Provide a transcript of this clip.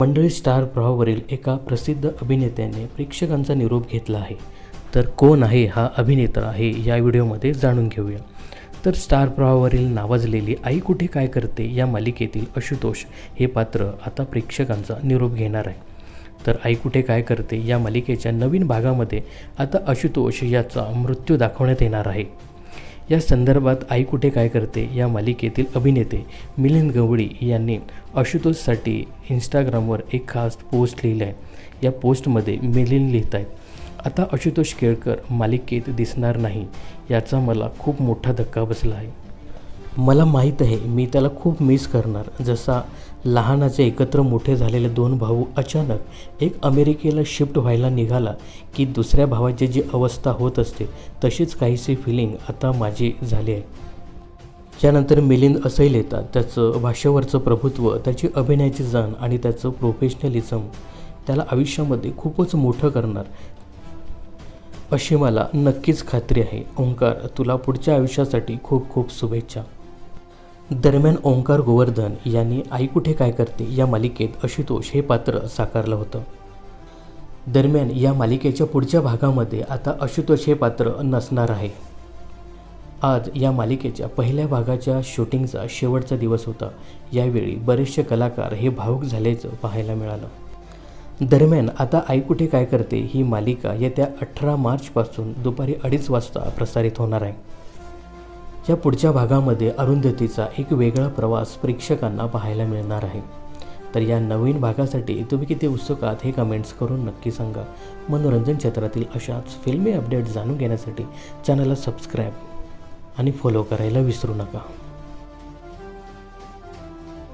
मंडळी स्टार प्रवाहावरील एका प्रसिद्ध अभिनेत्याने प्रेक्षकांचा निरोप घेतला आहे. तर कोण आहे हा अभिनेता आहे या व्हिडिओमध्ये जाणून घेऊया. तर स्टार प्रवाहावरील नावाजलेली आई कुठे काय करते या मालिकेतील आशुतोष हे पात्र आता प्रेक्षकांचा निरोप घेणार आहे. तर आई कुठे काय करते या मालिकेच्या नवीन भागामध्ये आता आशुतोष याचा मृत्यू दाखवण्यात येणार आहे. या संदर्भात आई कुठे काय करते या मालिकेतील अभिनेते मिलिंद गवळी यांनी आशुतोषसाठी इंस्टाग्रामवर एक खास पोस्ट लिहिली आहे. या पोस्टमध्ये मिलिंद लिहित आहेत आता आशुतोष केळकर मालिकेत दिसणार नाही याचा मला खूप मोठा धक्का बसला आहे. मला माहीत आहे मी त्याला खूप मिस करणार. जसा लहानाचे एकत्र मोठे झालेले दोन भाऊ अचानक एक अमेरिकेला शिफ्ट व्हायला निघाला की दुसऱ्या भावाची जी अवस्था होत असते तशीच काहीशी फिलिंग आता माझी झाली आहे. त्यानंतर मिलिंद असंही लिहितात त्याचं भाषेवरचं प्रभुत्व त्याची अभिनयाची जाण आणि त्याचं प्रोफेशनलिझम त्याला आयुष्यामध्ये खूपच मोठं करणार अशी मला नक्कीच खात्री आहे. ओंकार तुला पुढच्या आयुष्यासाठी खूप खूप शुभेच्छा. दरम्यान ओंकार गोवर्धन यांनी आई कुठे काय करते या मालिकेत आशुतोष हे पात्र साकारलं होतं. दरम्यान या मालिकेच्या पुढच्या भागामध्ये आता आशुतोष हे पात्र नसणार आहे. आज या मालिकेच्या पहिल्या भागाच्या शूटिंगचा शेवटचा दिवस होता. यावेळी बरेचसे कलाकार हे भावूक झाल्याचं पाहायला मिळालं. दरम्यान आता आई कुठे काय करते ही मालिका येत्या अठरा मार्चपासून दुपारी अडीच वाजता प्रसारित होणार आहे. या पुढच्या भागामध्ये अरुंधतीचा एक वेगळा प्रवास प्रेक्षकांना पाहायला मिळणार आहे. तर या नवीन भागासाठी तुम्ही किती उत्सुक आहात हे कमेंट्स करून नक्की सांगा. मनोरंजन क्षेत्रातील अशाच फिल्मी अपडेट जाणून घेण्यासाठी चॅनलला सबस्क्राईब आणि फॉलो करायला विसरू नका.